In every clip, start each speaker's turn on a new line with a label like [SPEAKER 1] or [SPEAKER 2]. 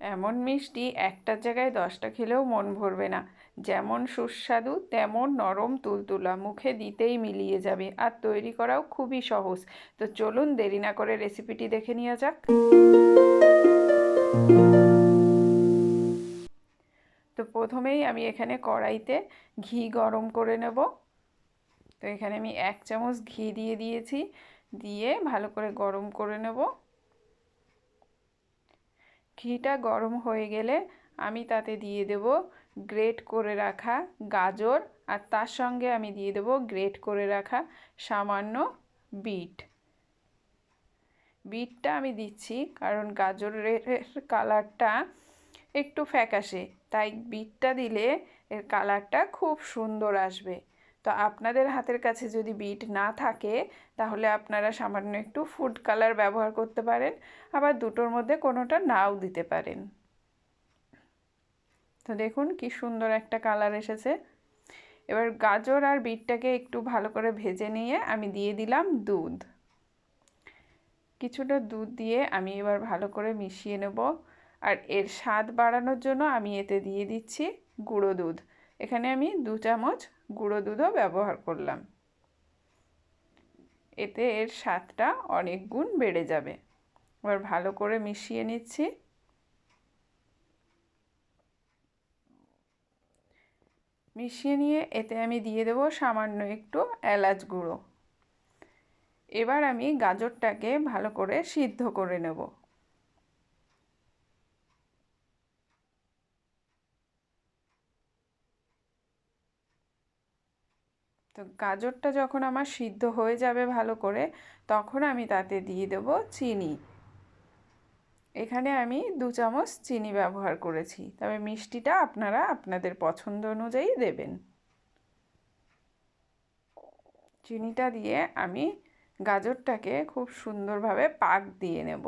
[SPEAKER 1] এমন মিষ্টি একটার জায়গায় দশটা খেলেও মন ভরবে না। যেমন সুস্বাদু, তেমন নরম তুলতুলা, মুখে দিতেই মিলিয়ে যাবে আর তৈরি করাও খুবই সহজ। তো চলুন দেরি না করে রেসিপিটি দেখে নেওয়া যাক। তো প্রথমেই আমি এখানে কড়াইতে ঘি গরম করে নেব। তো এখানে আমি এক চামচ ঘি দিয়ে দিয়েছি। দিয়ে ভালো করে গরম করে নেব। ঘিটা গরম হয়ে গেলে আমি তাতে দিয়ে দেব গ্রেট করে রাখা গাজর আর তার সঙ্গে আমি দিয়ে দেব গ্রেট করে রাখা সামান্য বিট। বিটটা আমি দিচ্ছি কারণ গাজরের কালারটা একটু ফ্যাকাশে, তাই বিটটা দিলে এর কালারটা খুব সুন্দর আসবে। তো আপনাদের হাতের কাছে যদি বিট না থাকে, তাহলে আপনারা সামান্য একটু ফুড কালার ব্যবহার করতে পারেন। আবার দুটোর মধ্যে কোনোটা নাও দিতে পারেন। তো দেখুন কি সুন্দর একটা কালার এসেছে। এবার গাজর আর বিটটাকে একটু ভালো করে ভেজে নিয়ে আমি দিয়ে দিলাম দুধ। কিছুটা দুধ দিয়ে আমি এবার ভালো করে মিশিয়ে নেব। আর এর স্বাদ বাড়ানোর জন্য আমি এতে দিয়ে দিচ্ছি গুঁড়ো দুধ। এখানে আমি দু চামচ গুঁড়ো দুধও ব্যবহার করলাম। এতে এর স্বাদটা অনেক গুণ বেড়ে যাবে। এবার ভালো করে মিশিয়ে নিচ্ছি। মিশিয়ে নিয়ে এতে আমি দিয়ে দেবো সামান্য একটু এলাচ গুঁড়ো। এবার আমি গাজরটাকে ভালো করে সিদ্ধ করে নেব। তো গাজরটা যখন আমার সিদ্ধ হয়ে যাবে ভালো করে, তখন আমি তাতে দিয়ে দেব চিনি। এখানে আমি দু চামচ চিনি ব্যবহার করেছি। তবে মিষ্টিটা আপনারা আপনাদের পছন্দ অনুযায়ী দেবেন। চিনিটা দিয়ে আমি গাজরটাকে খুব সুন্দরভাবে পাক দিয়ে নেব।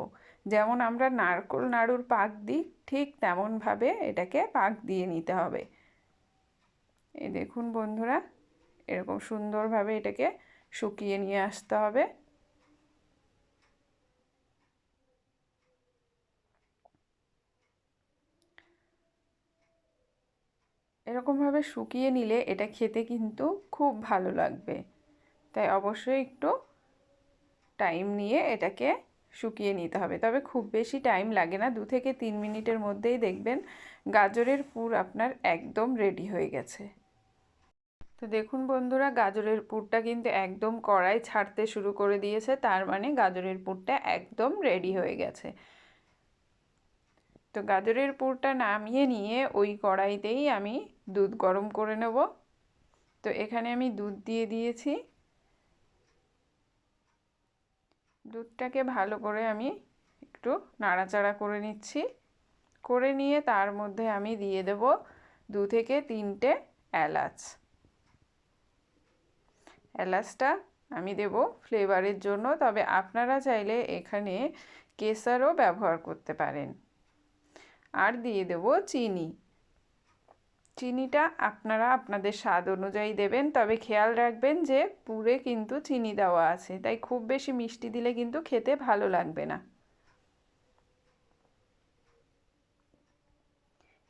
[SPEAKER 1] যেমন আমরা নারকোল নাড়ুর পাক দিই, ঠিক তেমনভাবে এটাকে পাক দিয়ে নিতে হবে। এই দেখুন বন্ধুরা এরকম সুন্দরভাবে এটাকে শুকিয়ে নিয়ে আসতে হবে। এরকমভাবে শুকিয়ে নিলে এটা খেতে কিন্তু খুব ভালো লাগবে। তাই অবশ্যই একটু টাইম নিয়ে এটাকে শুকিয়ে নিতে হবে। তবে খুব বেশি টাইম লাগে না, দু থেকে তিন মিনিটের মধ্যেই দেখবেন গাজরের পুর আপনার একদম রেডি হয়ে গেছে। তো দেখুন বন্ধুরা, গাজরের পুরটা কিন্তু একদম কড়াই ছাড়তে শুরু করে দিয়েছে, তার মানে গাজরের পুরটা একদম রেডি হয়ে গেছে। তো গাজরের পুরটা নামিয়ে নিয়ে ওই কড়াইতেই আমি দুধ গরম করে নেব। তো এখানে আমি দুধ দিয়ে দিয়েছি। দুধটাকে ভালো করে আমি একটু নাড়াচাড়া করে নিচ্ছি। করে নিয়ে তার মধ্যে আমি দিয়ে দেব দু থেকে তিনটে এলাচ। এলাচটা আমি দেব ফ্লেভারের জন্য। তবে আপনারা চাইলে এখানে কেসারও ব্যবহার করতে পারেন। আর দিয়ে দেব চিনি। চিনিটা আপনারা আপনাদের স্বাদ অনুযায়ী দেবেন, তবে খেয়াল রাখবেন যে পুরে কিন্তু চিনি দেওয়া আছে, তাই খুব বেশি মিষ্টি দিলে কিন্তু খেতে ভালো লাগবে না।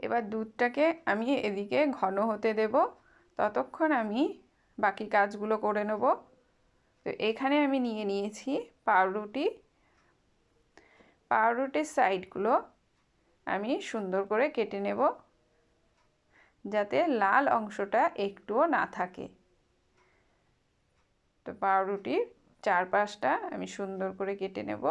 [SPEAKER 1] এবার দুধটাকে আমি এদিকে ঘন হতে দেব। ততক্ষণ আমি বাকি কাজগুলো করে নেব। তো এখানে আমি নিয়ে নিয়েছি পাউরুটি। পাউরুটির সাইডগুলো আমি সুন্দর করে কেটে নেব, যাতে লাল অংশটা একটুও না থাকে। তো পাউরুটির চারপাশটা আমি সুন্দর করে কেটে নেব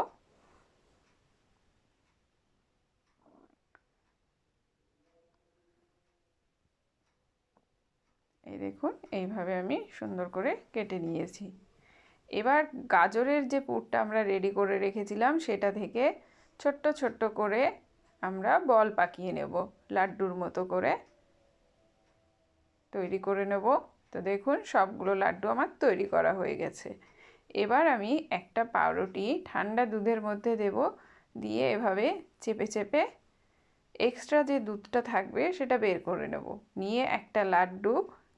[SPEAKER 1] এই দেখুন, এইভাবে আমি সুন্দর করে কেটে নিয়েছি। এবার গাজরের যে পুরটা আমরা রেডি করে রেখেছিলাম, সেটা থেকে ছোট্ট ছোট্ট করে আমরা বল পাকিয়ে নেব। লাড্ডুর মতো করে তৈরি করে নেব। তো দেখুন, সবগুলো লাড্ডু আমার তৈরি করা হয়ে গেছে। এবার আমি একটা পাউরুটি ঠান্ডা দুধের মধ্যে দেব, দিয়ে এভাবে চেপে চেপে এক্সট্রা যে দুধটা থাকবে, সেটা বের করে নেব। নিয়ে একটা লাড্ডু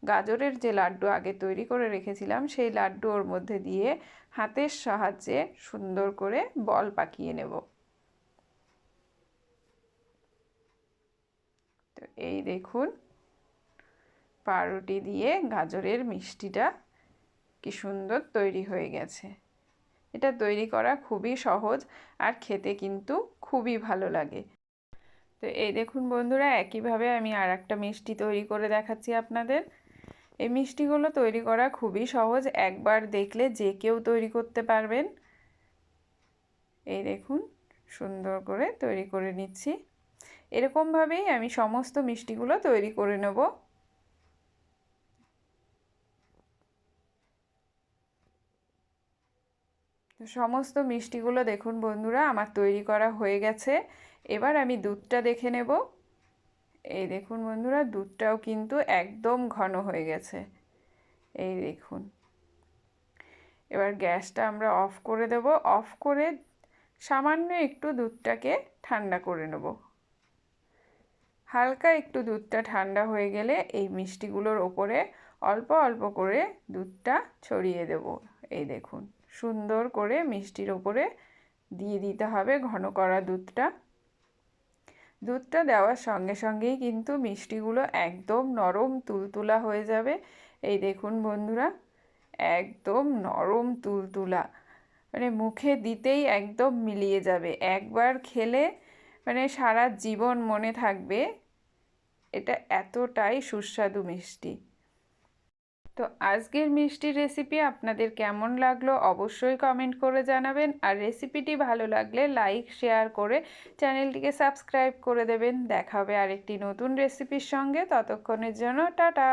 [SPEAKER 1] গাজরের যে লাড্ডু আগে তৈরি করে রেখেছিলাম, সেই লাড্ডু ওর মধ্যে দিয়ে হাতের সাহায্যে সুন্দর করে বল পাকিয়ে নেব। তো এই দেখুন, পাউরুটি দিয়ে গাজরের মিষ্টিটা কি সুন্দর তৈরি হয়ে গেছে। এটা তৈরি করা খুবই সহজ আর খেতে কিন্তু খুবই ভালো লাগে। তো এই দেখুন বন্ধুরা, একইভাবে আমি আর একটা মিষ্টি তৈরি করে দেখাচ্ছি আপনাদের। এই মিষ্টিগুলো তৈরি করা খুবই সহজ। একবার দেখলে যে কেউ তৈরি করতে পারবেন। এই দেখুন, সুন্দর করে তৈরি করে নিচ্ছি। এরকমভাবেই আমি সমস্ত মিষ্টিগুলো তৈরি করে নেব। সমস্ত মিষ্টিগুলো দেখুন বন্ধুরা, আমার তৈরি করা হয়ে গেছে। এবার আমি দুধটা দেখে নেব। এই দেখুন বন্ধুরা, দুধটাও কিন্তু একদম ঘন হয়ে গেছে। এই দেখুন। এবার গ্যাসটা আমরা অফ করে দেব। অফ করে সামান্য একটু দুধটাকে ঠান্ডা করে নেব। হালকা একটু দুধটা ঠান্ডা হয়ে গেলে এই মিষ্টিগুলোর ওপরে অল্প অল্প করে দুধটা ছড়িয়ে দেব। এই দেখুন, সুন্দর করে মিষ্টির ওপরে দিয়ে দিতে হবে ঘন করা দুধটা। দুধটা দেওয়ার সঙ্গে সঙ্গেই কিন্তু মিষ্টিগুলো একদম নরম তুলতুলা হয়ে যাবে। এই দেখুন বন্ধুরা, একদম নরম তুলতুলা। মানে মুখে দিতেই একদম মিলিয়ে যাবে। একবার খেলে মানে সারা জীবন মনে থাকবে, এটা এতটাই সুস্বাদু মিষ্টি। তো আজকের মিষ্টির রেসিপি আপনাদের কেমন লাগল অবশ্যই কমেন্ট করে জানাবেন। আর রেসিপিটি ভালো লাগলে লাইক শেয়ার করে চ্যানেলটিকে সাবস্ক্রাইব করে দেবেন। দেখা হবে আরেকটি নতুন রেসিপির সঙ্গে। ততক্ষণের জন্য টাটা!